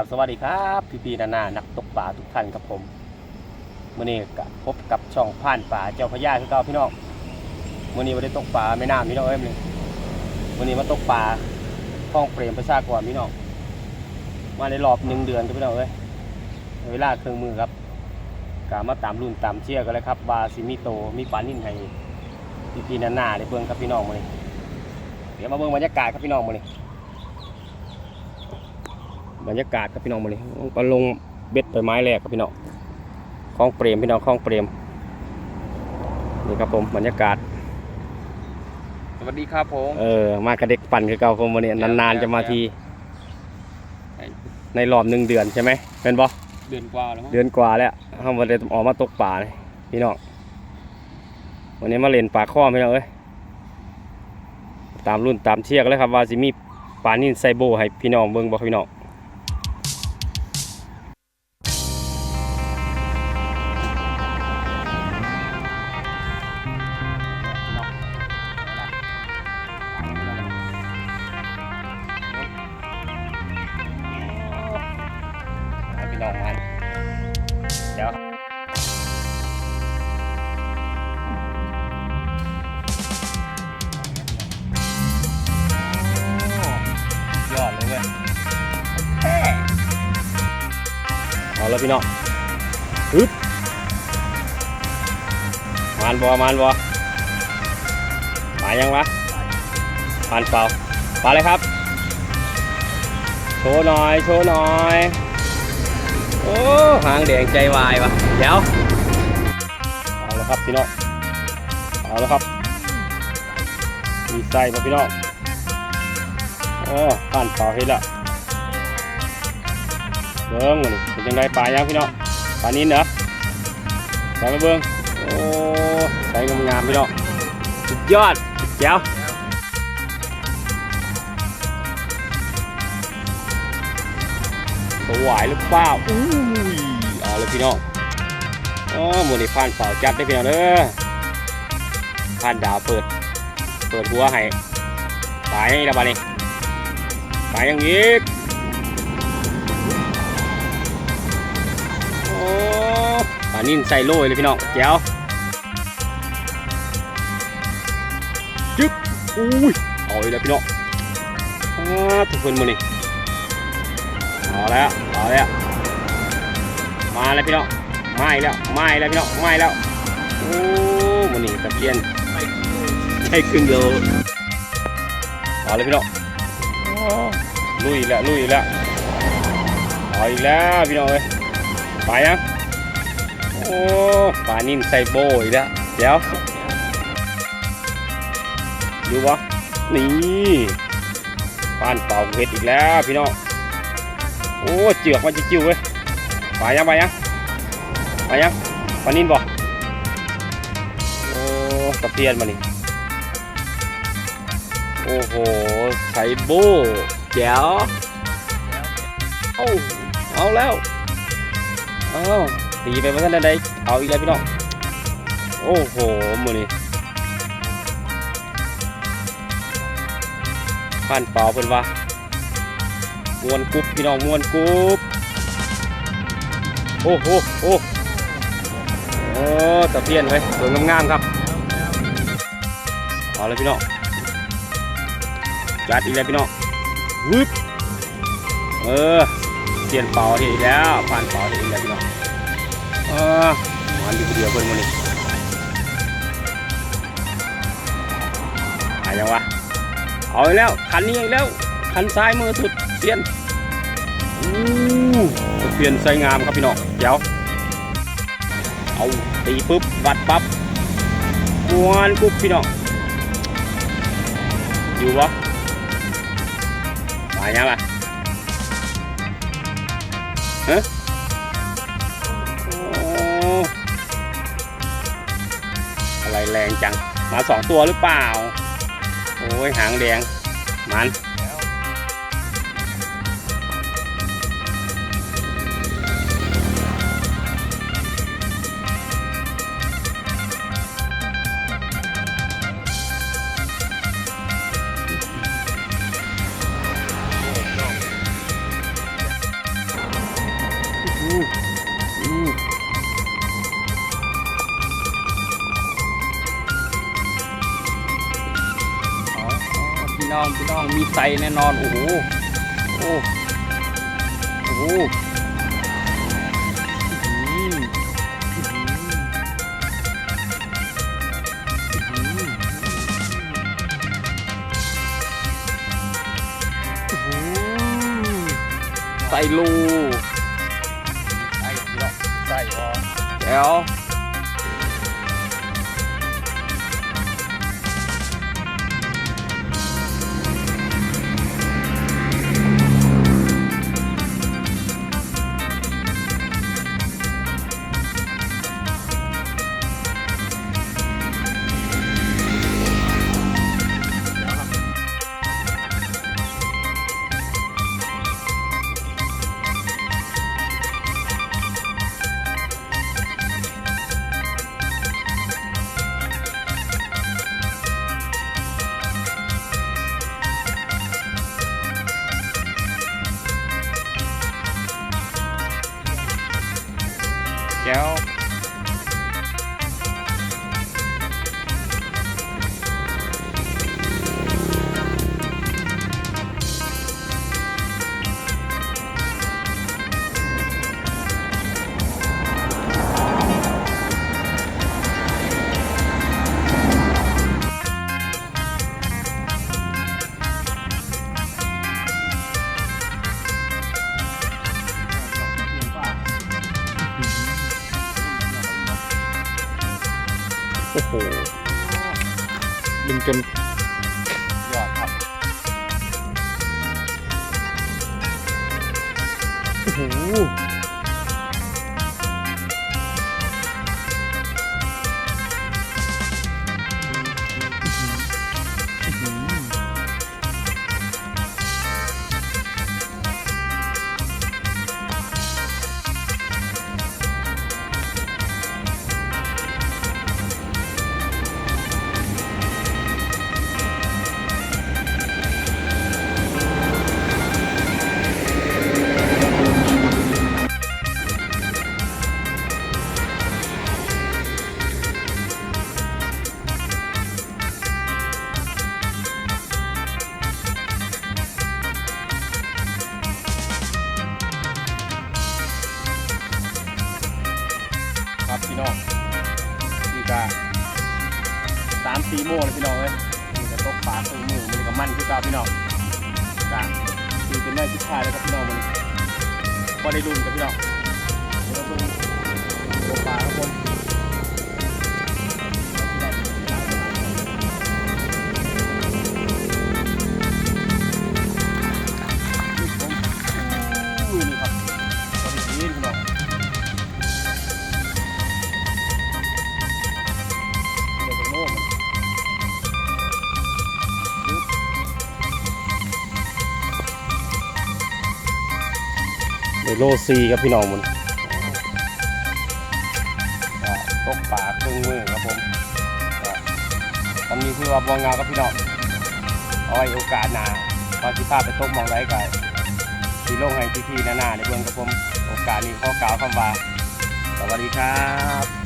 ราบสวัสดีครับพี่พีนานานักตกปลาทุกท่านครับผมมื่อนี้ก็พบกับช่องผ่านป่าเจ้าพระยาคือเก่าพี่น้องมื่อนี้มาได้ตกปลาไม่น้ำพี่น้องเอ้ยมื้อนี้มื่อนี้มาตกปลาห้องเปรมประชากรพี่น้องมาในรอบหนึ่งเดือนครับพี่น้องเอ้ยเวลาเครื่องมือครับกามาตามรุ่นตามเชี่ยกันเลยครับบาซิมิโตมีปลานิ่นให้พี่พีนานาได้เบิ่งครับพี่น้องมื่อนี้เดี๋ยวมาเบิ่งบรรยากาศครับพี่น้องมื่อนี้ บรรยากาศครับพี่น้องมาเลยก็ลงเบ็ดไปไม้แรกครับพี่น้องคลองเปรมพี่น้องคลองเปรมนี่ครับผมบรรยากาศ สวัสดีครับผมเออมากระเด็กปั่นคือเก่าผมวันนี้นานๆจะมาที ในรอบหนึ่งเดือนใช่ไหมเป็นบ่เดือนกว่าแล้วมั้งเดือนกว่าแล้วเขามาเลยออกมาตกป่าเลยพี่น้องวันนี้มาเล่นปลาข้อพี่น้องเอ้ยตามรุ่นตามเชือกเลยครับว่าสิมีปลานิ่นไซโบให้พี่น้องเบิ่งบ่ครับพี่น้อง น้องมัน เดี๋ยวยอดเลยเว้ยเอาแล้วพี่น้องฮึบมานบอมานบอมายังวะมานเปล่าปลาเลยครับ โชว์หน่อย โชว์หน่อย โอ้หางแดงใจวายวะเดี๋ยวเอาแล้วครับพี่น้องเอาแล้วครับมีไส้มาพี่น้องโอ้ผ่านเปล่าให้ละเบิ้งมันนี่เป็นยังไงปลายังพี่น้องปลานินเหรอใส่มาเบิ้งโอ้ใส่งามๆพี่น้องสุดยอดเจ๋ว สวายหรือเปล่าอุ้ยเอาเลยพี่น้องอ๋อหมูนี่ผ่านเป่าจัดได้พี่น้องเด้อผ่านดาวเปิด เปิดหัวให้ตายยังอีกแล้วบ้านี้ตายยังอีกโอ้ปานิ่นใส่โล่เลยพี่น้องแจ๋วจึ๊บอุ้ยเอาอีกแล้วพี่น้องอ้าทุกคนหมูนี่ เอาแล้วเอาแล้วมาแล้วพี่น้องมาอีกแล้วมาอีกแล้วพี่น้องมาอีกแล้วโอ้มันนี่ตะเพียนใช่ครึ่งโลเอาเลยพี่น้องลุยแล้วลุยแล้วเอาอีกแล้วพี่น้องเอ้ยไปยังโอ้ปลานิ่มใส่โบอีกแล้วเดี๋ยวดูวะนี่ปานเป่าเห็ดอีกแล้วพี่น้อง โอ้เจือกมันจะจิ้วเว้ยไปยังไปยังไปยังปานินบ่โอ้ตะเพียนมานี่โอ้โหใส่โบแจ๋วเอาเอาแล้วเอาตีไปมาท่านใดเอาอีกแล้วพี่น้องโอ้โหมือนี่ผ่านเปล่าเพิ่นว่า มวนกรุ๊บพี่น้องมวนกรุ๊บโอ้โหโอ้โอ้ตะเพียนไว้ยสวยงามๆครับเอาเลยพี่น้องจัดอีกแล้วพี่น้องวึบเออเปลี่ยนเป่าทีแล้วผ่านเป่าทีอีกแล้วพี่น้องเออมันอยู่คนเดียวเพิ่นวันนี้หายังวะเอาอีกแล้วคันนี้อีกแล้วคันซ้ายมือสุด เปลี่ยนอู้เปลี่ยนใส่งามครับพี่น้องเดี๋ยว เอาตีปุ๊บวัดปั๊บมวนปุ๊บพี่น้องอยู่วะมายังล่ะฮะอะไรแรงจัง มาสองตัวหรือเปล่า โอ้ยหางแดง มัน น้องมีไตแน่นอน โอ้โห โอ้โหไตลูไอ้พี่น้องใส่พอแล้ว อ้โหดึงจนยอดครับโอ้โห ก็สามสี่โมงเลยพี่น้องเลยมันจะตกปลาตัวมือมันก็มันคือเกาพี่น้องก็คือเป็นได้ทิศทายเลยครับพี่น้องมันพอได้ดุนกับพี่น้องเดี๋ยวเราเพิ่งตกปลาครับผม โลซีครับพี่น้องมันตกปลาครึ่งมือครับผมตอนนี้คือว่าบองงาครับพี่น้องเอาไว้โอกาสหน้าพอสิพาไปตกมองไรกันที่ลงให้พี่ๆหน้าๆในเบื้องครับผม โอกาสนี้ข้อกล่าวคำว่า สวัสดีครับ